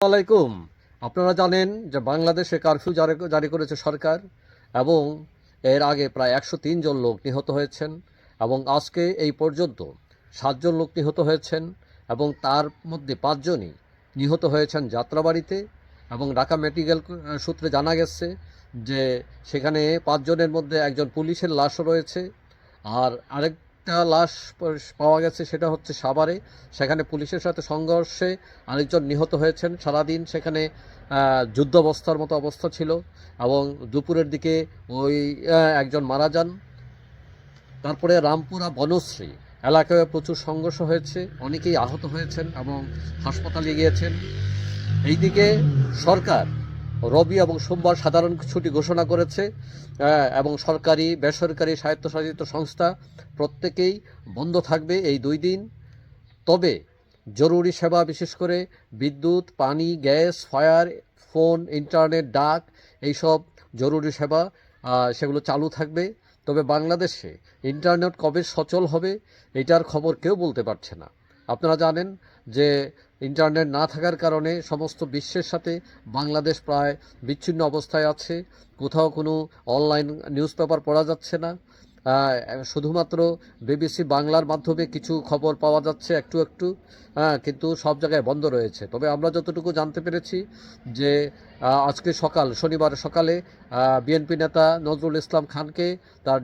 আলাইকুম। আপনারা জানেন যে বাংলাদেশে কারফিউ জারি জারি করেছে সরকার এবং এর আগে প্রায় একশো জন লোক নিহত হয়েছেন এবং আজকে এই পর্যন্ত সাতজন লোক নিহত হয়েছেন এবং তার মধ্যে পাঁচজনই নিহত হয়েছেন যাত্রাবাড়িতে এবং ঢাকা মেডিকেল সূত্রে জানা গেছে যে সেখানে পাঁচজনের মধ্যে একজন পুলিশের লাশও রয়েছে আর আরেকটা লাশ পাওয়া গেছে, সেটা হচ্ছে সাভারে। সেখানে পুলিশের সাথে সংঘর্ষে আরেকজন নিহত হয়েছেন। সারাদিন সেখানে যুদ্ধাবস্থার মতো অবস্থা ছিল এবং দুপুরের দিকে ওই একজন মারা যান। তারপরে রামপুরা বনশ্রী এলাকায় প্রচুর সংঘর্ষ হয়েছে। অনেকেই আহত হয়েছেন এবং হাসপাতালে গিয়েছেন। এইদিকে সরকার রবি এবং সোমবার সাধারণ ছুটি ঘোষণা করেছে। এবং সরকারি, বেসরকারি স্বায়ত্তশাসিত সংস্থা প্রত্যেকেই বন্ধ থাকবে এই দুই দিন। তবে জরুরি সেবা, বিশেষ করে বিদ্যুৎ, পানি, গ্যাস, ফায়ার, ফোন, ইন্টারনেট, ডাক, এইসব জরুরি সেবা সেগুলো চালু থাকবে। তবে বাংলাদেশে ইন্টারনেট কবে সচল হবে, এটার খবর কেউ বলতে পারছে না। আপনারা জানেন যে ইন্টারনেট না থাকার কারণে সমস্ত বিশ্বের সাথে বাংলাদেশ প্রায় বিচ্ছিন্ন অবস্থায় আছে। কোথাও কোনো অনলাইন নিউজ পেপার পড়া যাচ্ছে না। শুধুমাত্র বিবিসি বাংলার মাধ্যমে কিছু খবর পাওয়া যাচ্ছে একটু একটু হ্যাঁ কিন্তু সব জায়গায় বন্ধ রয়েছে। তবে আমরা যতটুকু জানতে পেরেছি যে আজকে সকাল, শনিবার সকালে বিএনপি নেতা নজরুল ইসলাম খানকে তার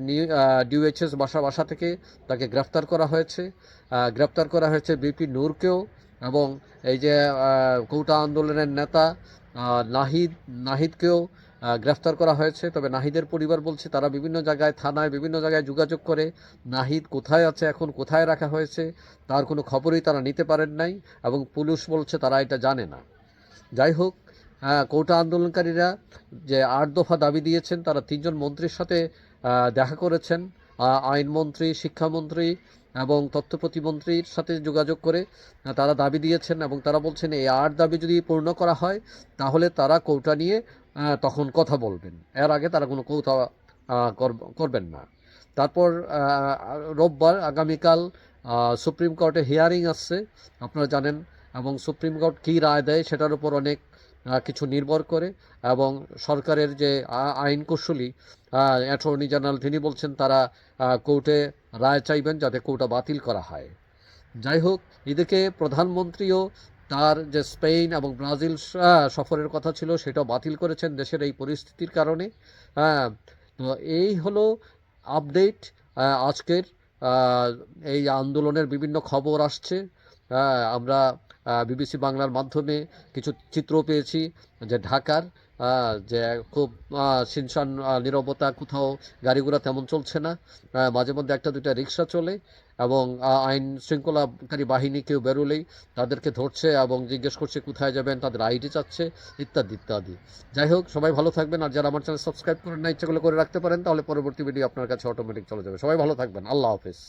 ডিউএইচএস বাসা বাসা থেকে তাকে গ্রেফতার করা হয়েছে। গ্রেফতার করা হয়েছে বিপি নূরকেও এবং এই যে কৌটা আন্দোলনের নেতা নাহিদ, নাহিদকেও গ্রেফতার করা হয়েছে। তবে নাহিদের পরিবার বলছে, তারা বিভিন্ন জায়গায়, থানায় বিভিন্ন জায়গায় যোগাযোগ করে নাহিদ কোথায় আছে, এখন কোথায় রাখা হয়েছে, তার কোনো খবরই তারা নিতে পারেন নাই এবং পুলিশ বলছে তারা এটা জানে না। যাই হোক কোটা আন্দোলনকারীরা যে আট দফা দাবি দিয়েছেন, তারা তিনজন মন্ত্রীর সাথে দেখা করেছেন। আইনমন্ত্রী, শিক্ষামন্ত্রী এবং তথ্য প্রতিমন্ত্রীর সাথে যোগাযোগ করে তারা দাবি দিয়েছেন এবং তারা বলছেন এই আট দাবি যদি পূর্ণ করা হয় তাহলে তারা কৌটা নিয়ে তখন কথা বলবেন। এর আগে তারা কোনো আহ, করবেন না। তারপর রোববার আগামীকাল সুপ্রিম কোর্টে হিয়ারিং আসছে আপনারা জানেন এবং সুপ্রিম কোর্ট কী রায় দেয় সেটার উপর অনেক কিছু নির্ভর করে এবং সরকারের যে আইন কৌশলী অ্যাটর্নি জেনারেল তিনি বলছেন তারা কোর্টে রায় চাইবেন যাতে কোর্টটা বাতিল করা হয়। যাই হোক, এদিকে প্রধানমন্ত্রীও তার যে স্পেন এবং ব্রাজিল সফরের কথা ছিল সেটাও বাতিল করেছেন দেশের এই পরিস্থিতির কারণে। হ্যাঁ তো এই হলো আপডেট আজকের এই আন্দোলনের বিভিন্ন খবর আসছে। আমরা বিবিসি বাংলার মাধ্যমে কিছু চিত্র পেয়েছি যে ঢাকার যে খুব শিনশান নিরবতা কোথাও গাড়িগুলো তেমন চলছে না। মাঝে মধ্যে একটা দুইটা রিক্সা চলে এবং আইন শৃঙ্খলাকারী বাহিনী কেউ বেরোলেই তাদেরকে ধরছে এবং জিজ্ঞেস করছে কোথায় যাবেন, তাদের আইডি চাচ্ছে, ইত্যাদি ইত্যাদি। যাই হোক, সবাই ভালো থাকবেন আর যারা আমার চ্যানেল সাবস্ক্রাইব করেন না ইচ্ছেগুলো করে রাখতে পারেন, তাহলে পরবর্তী ভিডিও আপনার কাছে অটোমেটিক চলে যাবে। সবাই ভালো থাকবেন। আল্লাহ হাফিজ।